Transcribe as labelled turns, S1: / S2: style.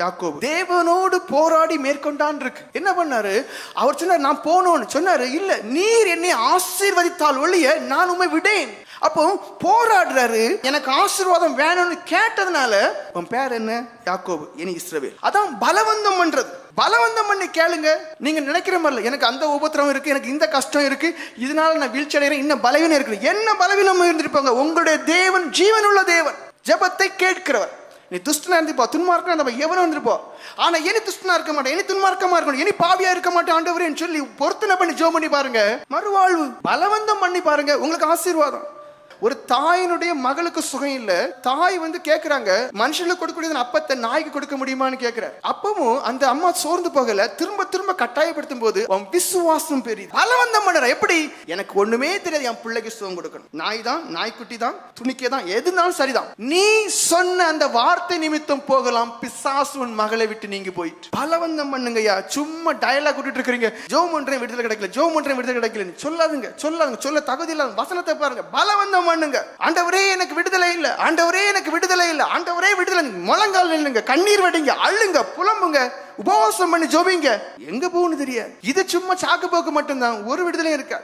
S1: யாக்கோபு. தேவனோடு போராடி மேற்கொண்டான் இருக்கு. என்ன பண்ணாரு? அவர் சொன்னார் நான் போனோன்னு. சொன்னாரு இல்ல நீர் என்னை ஆசீர்வதித்தால் ஒழிய நான் உண்மை விடேன். அப்போ போராடுறாரு எனக்கு ஆசீர்வாதம் வேணும்னு கேட்டதுனால உன் பேர் என்ன? யாக்கோபு இனி இஸ்ரவேல். அதான் பலவந்தம் பண்றது. பலவந்தம் பண்ணி கேளுங்க. நீங்க நினைக்கிற மாதிரி எனக்கு அந்த உபத்திரம் இருக்கு எனக்கு இந்த கஷ்டம் இருக்கு இதனால நான் வீழ்ச்சி அடைகிறேன் இன்னும் பலவீனம் இருக்கு என்ன பலவீனம் இருந்திருப்பாங்க? உங்களுடைய தேவன் ஜீவனுள்ள தேவன். ஜெபத்தை கேட்கிறவர். நீ துஷ்டனா இருந்துப்போ துன்மார்க்கா இருந்தப்பா எவனும் இருந்திருப்போ. ஆனா இனி துஷ்டனா இருக்க மாட்டேன் இனி துன்மார்க்கமா இருக்கணும் இனி பாவியா இருக்க மாட்டேன் ஆண்டவரேன்னு சொல்லி பொருத்தனை பண்ணி ஜோ பண்ணி பாருங்க. மறுவாழ்வு பலவந்தம் பண்ணி பாருங்க உங்களுக்கு ஆசீர்வாதம். ஒரு தாயினுடைய மகளுக்கு சுகம் இல்ல. தாய் வந்து கேக்குறாங்க மனுஷனுக்கு கொடுக்கக்கூடிய அப்பத்தை நாய்க்கு கொடுக்க முடியுமான்னு கேக்குற அப்பவும் அந்த அம்மா சோர்ந்து போகல. திரும்ப திரும்ப கட்டாயப்படுத்தும் போது அவன் விசுவாசம் பெரியது. பலவந்தம் பண்ணுற எப்படி? எனக்கு ஒண்ணுமே தெரியாது என் பிள்ளைக்கு சுகம் கொடுக்கணும். நாய் தான் நாய்க்குட்டி தான் துணிக்கே தான் எதுனாலும் சரிதான். நீ சொன்ன அந்த வார்த்தை நிமித்தம் போகலாம். பிசாசு உன் மகளை விட்டு நீங்க போயிட்டு பலவந்தம் பண்ணுங்கய்யா சும்மா டயலாக் விட்டுட்டு இருக்கிறீங்க. ஜோம் மன்றம் விடுதலை கிடைக்கல ஜோம் மன்றம் விடுதலை கிடைக்கல சொல்லாதுங்க சொல்லாதுங்க. சொல்ல தகுதி இல்லாத வசனத்தை பாருங்க. பலவந்தம் பண்ணுங்க. ஆண்டவரே எனக்கு விடுதலை இல்ல. ஆண்டவரே எனக்கு விடுதலை இல்ல. ஆண்டவரே விடுதலை முழங்கால் நில்லுங்க. கண்ணீர் வடிங்க. அள்ளுங்க புலம்புங்க. உபவாசம் பண்ணி ஜோபிங்க. எங்க போகணும் தெரியாது. இது சும்மா சாக்கு போக்கு மட்டும்தான். ஒரு விடுதலையும் இருக்கா